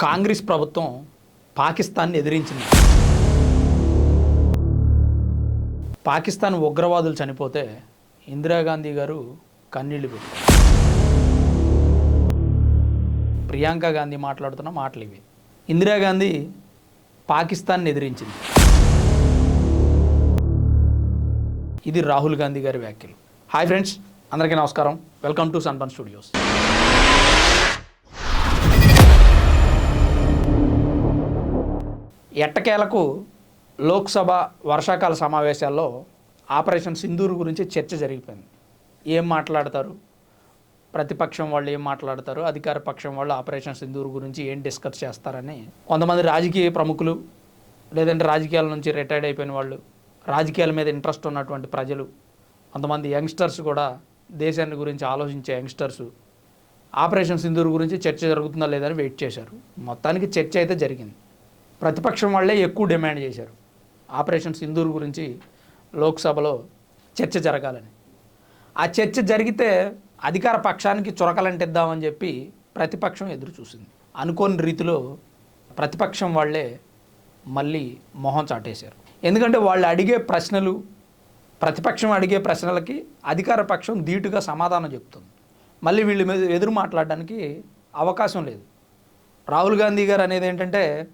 కాంగ్రెస్ ప్రభుత్వం పాకిస్తాన్ని ఎదిరించింది. పాకిస్తాన్ ఉగ్రవాదులు చనిపోతే ఇందిరాగాంధీ గారు కన్నీళ్ళు పెట్టారు ప్రియాంక గాంధీ మాట్లాడుతున్న మాటలు ఇవి. ఇందిరాగాంధీ పాకిస్తాన్ని ఎదిరించింది. ఇది రాహుల్ గాంధీ గారి వ్యాఖ్యలు. హాయ్ ఫ్రెండ్స్ అందరికీ నమస్కారం. Welcome to Sunbun Studios. ఎట్టకేలకు లోక్సభ వర్షాకాల సమావేశాల్లో ఆపరేషన్ సింధూరు గురించి చర్చ జరిగిపోయింది. ఏం మాట్లాడతారు? ప్రతిపక్షం వాళ్ళు ఏం మాట్లాడతారు? అధికార పక్షం వాళ్ళు ఆపరేషన్ సింధూరు గురించి ఏం డిస్కస్ చేస్తారని కొంతమంది రాజకీయ ప్రముఖులు లేదంటే రాజకీయాల నుంచి రిటైర్డ్ అయిపోయిన వాళ్ళు రాజకీయాల మీద ఇంట్రెస్ట్ ఉన్నటువంటి ప్రజలు కొంతమంది యంగ్స్టర్స్ కూడా దేశాన్ని గురించి ఆలోచించే యంగ్స్టర్స్ ఆపరేషన్ సింధూరు గురించి చర్చ జరుగుతుందా లేదని వెయిట్ చేశారు. మొత్తానికి చర్చ అయితే జరిగింది. ప్రతిపక్షం వాళ్ళే ఎక్కువ డిమాండ్ చేశారు. ఆపరేషన్ సింధూర్ గురించి లోక్సభలో చర్చ జరగాలని. ఆ చర్చ జరిగితే అధికార పక్షానికి చొరకలంటిద్దామని చెప్పి ప్రతిపక్షం ఎదురు చూసింది అనుకోని రీతిలో ప్రతిపక్షం వాళ్ళే మళ్ళీ మొహం చాటేశారు. ఎందుకంటే వాళ్ళు అడిగే ప్రశ్నలు ప్రతిపక్షం అడిగే ప్రశ్నలకి అధికార పక్షం ధీటుగా సమాధానం చెప్తుంది. మళ్ళీ వీళ్ళ మీద ఎదురు మాట్లాడడానికి అవకాశం లేదు. రాహుల్ గాంధీ గారు అనేది ఏంటంటే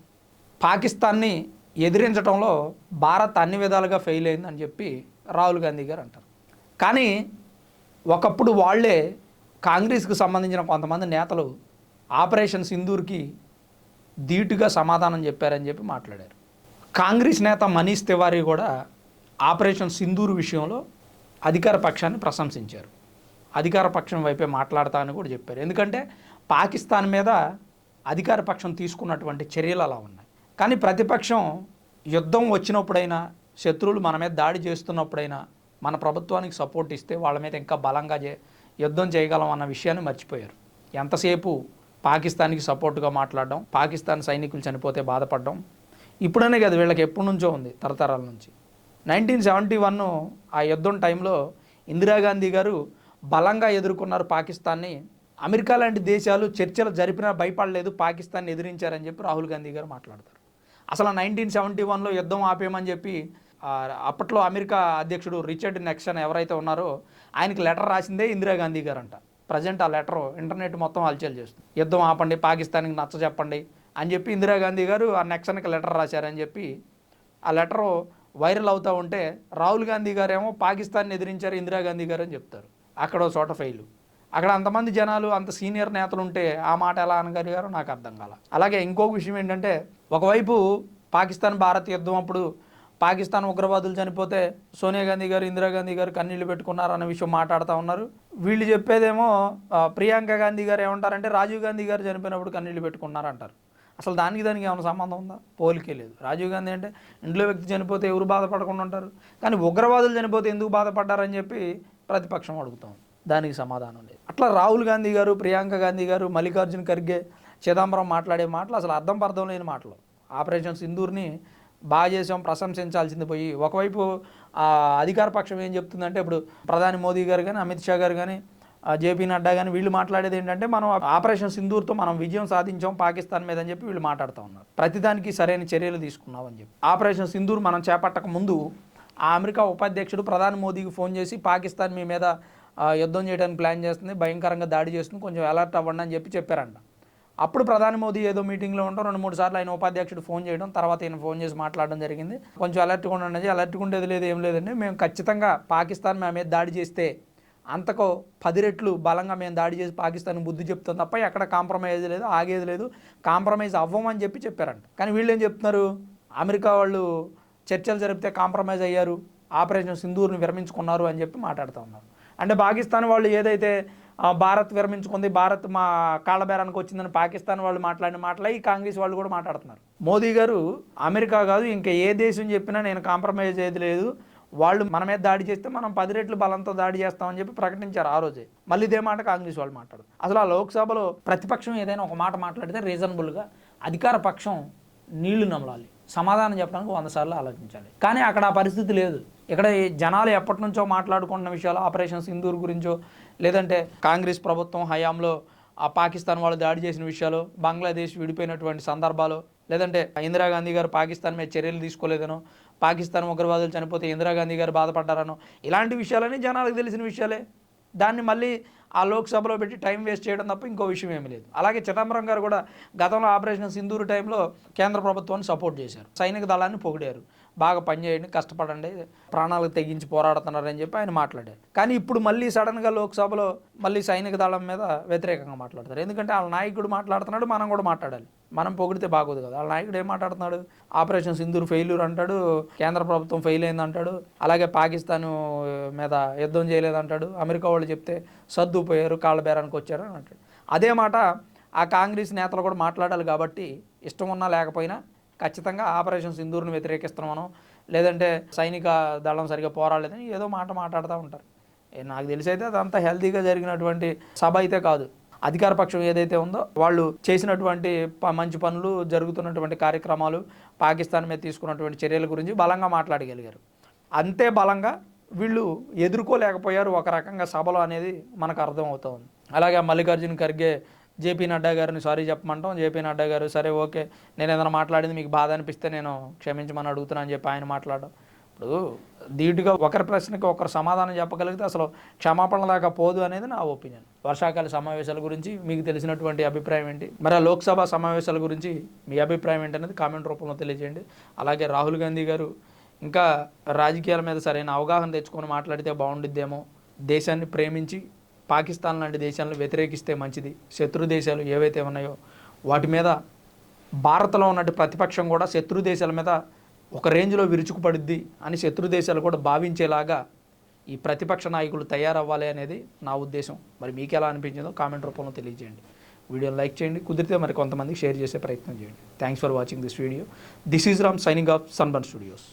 పాకిస్తాన్ని ఎదిరించడంలో భారత్ అన్ని విధాలుగా ఫెయిల్ అయిందని చెప్పి రాహుల్ గాంధీ గారు అంటారు. కానీ ఒకప్పుడు వాళ్ళే కాంగ్రెస్కి సంబంధించిన కొంతమంది నేతలు ఆపరేషన్ సింధూర్కి ధీటుగా సమాధానం చెప్పారని చెప్పి మాట్లాడారు. కాంగ్రెస్ నేత మనీష్ తివారీ కూడా ఆపరేషన్ సింధూర్ విషయంలో అధికార పక్షాన్ని ప్రశంసించారు. అధికార పక్షం వైపే మాట్లాడతా అని కూడా చెప్పారు. ఎందుకంటే పాకిస్తాన్ మీద అధికార పక్షం తీసుకున్నటువంటి చర్యలు అలా ఉన్నాయి. కానీ ప్రతిపక్షం యుద్ధం వచ్చినప్పుడైనా శత్రువులు మన మీద దాడి చేస్తున్నప్పుడైనా మన ప్రభుత్వానికి సపోర్ట్ ఇస్తే వాళ్ళ మీద ఇంకా బలంగా చే యుద్ధం చేయగలం అన్న విషయాన్ని మర్చిపోయారు. ఎంతసేపు పాకిస్తాన్కి సపోర్ట్గా మాట్లాడడం పాకిస్తాన్ సైనికులు చనిపోతే బాధపడడం ఇప్పుడనే కదా వీళ్ళకి ఎప్పటి నుంచో ఉంది తరతరాల నుంచి. నైన్టీన్ సెవెంటీ వన్ ఆ యుద్ధం టైంలో ఇందిరాగాంధీ గారు బలంగా ఎదుర్కొన్నారు పాకిస్తాన్ని. అమెరికా లాంటి దేశాలు చర్చలు జరిపినా భయపడలేదు పాకిస్తాన్ని ఎదిరించారని చెప్పి రాహుల్ గాంధీ గారు మాట్లాడతారు. అసలు నైన్టీన్ సెవెంటీ వన్లో యుద్ధం ఆపేయమని చెప్పి అప్పట్లో అమెరికా అధ్యక్షుడు రిచర్డ్ నెక్సన్ ఎవరైతే ఉన్నారో ఆయనకి లెటర్ రాసిందే ఇందిరాగాంధీ గారు అంట ప్రజెంట్ ఆ లెటర్ ఇంటర్నెట్ మొత్తం హల్చల్ చేస్తుంది. యుద్ధం ఆపండి పాకిస్తాన్కి నచ్చ చెప్పండి అని చెప్పి ఇందిరాగాంధీ గారు ఆ నెక్సన్కి లెటర్ రాశారని చెప్పి ఆ లెటరు వైరల్ అవుతూ ఉంటే రాహుల్ గాంధీ గారేమో పాకిస్తాన్ని ఎదిరించారు ఇందిరాగాంధీ గారు అని చెప్తారు. అక్కడ చోట ఫెయిల్ అక్కడ అంతమంది జనాలు అంత సీనియర్ నేతలు ఉంటే ఆ మాట ఎలా అనగలిగారో నాకు అర్థం కాల. అలాగే ఇంకొక విషయం ఏంటంటే ఒకవైపు పాకిస్తాన్ భారత్ యుద్ధం అప్పుడు పాకిస్తాన్ ఉగ్రవాదులు చనిపోతే సోనియా గాంధీ గారు ఇందిరాగాంధీ గారు కన్నీళ్ళు పెట్టుకున్నారు అన్న విషయం మాట్లాడుతూ ఉన్నారు. వీళ్ళు చెప్పేదేమో ప్రియాంక గాంధీ గారు ఏమంటారంటే రాజీవ్ గాంధీ గారు చనిపోయినప్పుడు కన్నీళ్ళు పెట్టుకున్నారు అంటారు అసలు దానికి దానికి ఏమైనా సంబంధం ఉందా? పోలికే లేదు. రాజీవ్ గాంధీ అంటే ఇంట్లో వ్యక్తి చనిపోతే ఎవరు బాధపడకుండా ఉంటారు? కానీ ఉగ్రవాదులు చనిపోతే ఎందుకు బాధపడ్డారని చెప్పి ప్రతిపక్షం అడుగుతాం. దానికి సమాధానం లేదు. అట్లా రాహుల్ గాంధీ గారు ప్రియాంక గాంధీ గారు మల్లికార్జున్ ఖర్గే చిదంబరం మాట్లాడే మాటలు అసలు అర్థం పర్థం లేని మాటలు. ఆపరేషన్ సింధూర్ని బాగా చేసాం ప్రశంసించాల్సింది పోయి ఒకవైపు అధికార పక్షం ఏం చెప్తుందంటే ఇప్పుడు ప్రధాని మోదీ గారు కానీ అమిత్ షా గారు కానీ జేపీ నడ్డా కానీ వీళ్ళు మాట్లాడేది ఏంటంటే మనం ఆపరేషన్ సింధూర్తో మనం విజయం సాధించాం పాకిస్తాన్ మీద అని చెప్పి వీళ్ళు మాట్లాడుతూ ఉన్నారు. ప్రతిదానికి సరైన చర్యలు తీసుకున్నాం అని చెప్పి. ఆపరేషన్ సింధూర్ మనం చేపట్టక ముందు ఆ అమెరికా ఉపాధ్యక్షుడు ప్రధాని మోదీకి ఫోన్ చేసి పాకిస్తాన్ మీ మీద యుద్ధం చేయడానికి ప్లాన్ చేస్తుంది భయంకరంగా దాడి చేస్తుంది కొంచెం అలర్ట్ అవ్వండి అని చెప్పి చెప్పారంట. అప్పుడు ప్రధాని మోదీ ఏదో మీటింగ్లో ఉంటాం రెండు మూడు సార్లు ఆయన ఉపాధ్యక్షుడు ఫోన్ చేయడం తర్వాత ఈయన ఫోన్ చేసి మాట్లాడడం జరిగింది. కొంచెం అలర్ట్గా ఉండండి అలర్ట్గా ఉండేది లేదు ఏం లేదండి. మేము ఖచ్చితంగా పాకిస్తాన్ మా మీద దాడి చేస్తే అంతకో పది రెట్లు బలంగా మేము దాడి చేసి పాకిస్తాన్ బుద్ధి చెప్తాం తప్ప ఎక్కడ కాంప్రమైజ్ లేదు ఆగేది లేదు. కాంప్రమైజ్ అవ్వమని చెప్పి చెప్పారంట. కానీ వీళ్ళు ఏం చెప్తున్నారు? అమెరికా వాళ్ళు చర్చలు జరిపితే కాంప్రమైజ్ అయ్యారు ఆపరేషన్ సింధూర్ని విరమించుకున్నారు అని చెప్పి మాట్లాడుతూ ఉన్నారు. అంటే పాకిస్తాన్ వాళ్ళు ఏదైతే భారత్ విరమించుకుంది భారత్ మా కాళ్ళబేరానికి వచ్చిందని పాకిస్తాన్ వాళ్ళు మాట్లాడిన మాటలే ఈ కాంగ్రెస్ వాళ్ళు కూడా మాట్లాడుతున్నారు. మోదీ గారు అమెరికా కాదు ఇంకా ఏ దేశం చెప్పినా నేను కాంప్రమైజ్ అయ్యేది లేదు. వాళ్ళు మన మీద దాడి చేస్తే మనం పది రెట్లు బలంతో దాడి చేస్తామని చెప్పి ప్రకటించారు ఆ రోజే. మళ్ళీ ఇదే మాట కాంగ్రెస్ వాళ్ళు మాట్లాడు అసలు ఆ లోక్సభలో ప్రతిపక్షం ఏదైనా ఒక మాట మాట్లాడితే రీజనబుల్గా అధికార పక్షం నీళ్ళు నమలాలి. సమాధానం చెప్పడానికి వంద సార్లు ఆలోచించాలి. కానీ అక్కడ ఆ పరిస్థితి లేదు. ఇక్కడ ఈ జనాలు ఎప్పటి నుంచో మాట్లాడుకున్న విషయాలు ఆపరేషన్ సింధూర్ గురించో లేదంటే కాంగ్రెస్ ప్రభుత్వం హయాంలో ఆ పాకిస్తాన్ వాళ్ళు దాడి చేసిన విషయాలు బంగ్లాదేశ్ విడిపోయినటువంటి సందర్భాలు లేదంటే ఇందిరాగాంధీ గారు పాకిస్తాన్ మీద చర్యలు తీసుకోలేదనో పాకిస్తాన్ ఉగ్రవాదులు చనిపోతే ఇందిరాగాంధీ గారు బాధపడ్డారనో ఇలాంటి విషయాలని జనాలకు తెలిసిన విషయాలే. దాన్ని మళ్ళీ ఆ లోక్సభలో పెట్టి టైం వేస్ట్ చేయడం తప్ప ఇంకో విషయం ఏమీ లేదు. అలాగే చిదంబరం గారు కూడా గతంలో ఆపరేషన్ సింధూరు టైంలో కేంద్ర ప్రభుత్వాన్ని సపోర్ట్ చేశారు. సైనిక దళాన్ని పొగిడారు. బాగా పనిచేయండి కష్టపడండి ప్రాణాలకు తెగించి పోరాడుతున్నారని చెప్పి ఆయన మాట్లాడారు. కానీ ఇప్పుడు మళ్ళీ సడన్గా లోక్సభలో మళ్ళీ సైనిక దళం మీద వ్యతిరేకంగా మాట్లాడతారు. ఎందుకంటే వాళ్ళ నాయకుడు మాట్లాడుతున్నాడు మనం కూడా మాట్లాడాలి. మనం పొగిడితే బాగోదు కదా. వాళ్ళ నాయకుడు ఏం మాట్లాడుతున్నాడు? ఆపరేషన్ సింధూర్ ఫెయిల్యూర్ అంటాడు కేంద్ర ప్రభుత్వం ఫెయిల్ అయింది అంటాడు అలాగే పాకిస్తాన్ మీద యుద్ధం చేయలేదంటాడు అమెరికా వాళ్ళు చెప్తే సర్దుపోయారు కాళ్ళ బేరానికి వచ్చారు అని అంటాడు. అదే మాట ఆ కాంగ్రెస్ నేతలు కూడా మాట్లాడాలి కాబట్టి ఇష్టం ఉన్నా లేకపోయినా ఖచ్చితంగా ఆపరేషన్ సింధూర్ని వ్యతిరేకిస్తున్నామనో లేదంటే సైనిక దళం సరిగా పోరాలేదని ఏదో మాట మాట్లాడుతూ ఉంటారు. నాకు తెలిసి అయితే అదంతా హెల్తీగా జరిగినటువంటి సభ అయితే కాదు. అధికార పక్షం ఏదైతే ఉందో వాళ్ళు చేసినటువంటి ప- మంచి పనులు జరుగుతున్నటువంటి కార్యక్రమాలు పాకిస్తాన్ మీద తీసుకున్నటువంటి చర్యల గురించి బలంగా మాట్లాడగలిగారు. అంతే బలంగా వీళ్ళు ఎదుర్కోలేకపోయారు ఒక రకంగా సభలో అనేది మనకు అర్థమవుతుంది. అలాగే మల్లికార్జున ఖర్గే జేపీ నడ్డా గారిని సారీ చెప్పమంటాం. జేపీ నడ్డా గారు సరే ఓకే నేను ఏదైనా మాట్లాడింది మీకు బాధ అనిపిస్తే నేను క్షమించమని అడుగుతున్నా అని చెప్పి ఆయన మాట్లాడడం. ఇప్పుడు ధీటుగా ఒకరి ప్రశ్నకి ఒకరు సమాధానం చెప్పగలిగితే అసలు క్షమాపణ దాకా పోదు అనేది నా ఒపీనియన్. వర్షాకాల సమావేశాల గురించి మీకు తెలిసినటువంటి అభిప్రాయం ఏంటి? మరి ఆ లోక్సభ సమావేశాల గురించి మీ అభిప్రాయం ఏంటి అనేది కామెంట్ రూపంలో తెలియజేయండి. అలాగే రాహుల్ గాంధీ గారు ఇంకా రాజకీయాల మీద సరైన అవగాహన తెచ్చుకొని మాట్లాడితే బాగుండిద్దేమో. దేశాన్ని ప్రేమించి పాకిస్తాన్ లాంటి దేశాలను వ్యతిరేకిస్తే మంచిది. శత్రు దేశాలు ఏవైతే ఉన్నాయో వాటి మీద భారత్లో ఉన్నట్టు ప్రతిపక్షం కూడా శత్రు దేశాల మీద ఒక రేంజ్లో విరుచుకుపడుద్ది అని శత్రు దేశాలు కూడా భావించేలాగా ఈ ప్రతిపక్ష నాయకులు తయారవ్వాలి అనేది నా ఉద్దేశం. మరి మీకు ఎలా అనిపించిందో కామెంట్ రూపంలో తెలియజేయండి. వీడియోని లైక్ చేయండి. కుదిరితే మరి కొంతమందికి షేర్ చేసే ప్రయత్నం చేయండి. Thanks for watching this video this is Ram signing off Sunburn studios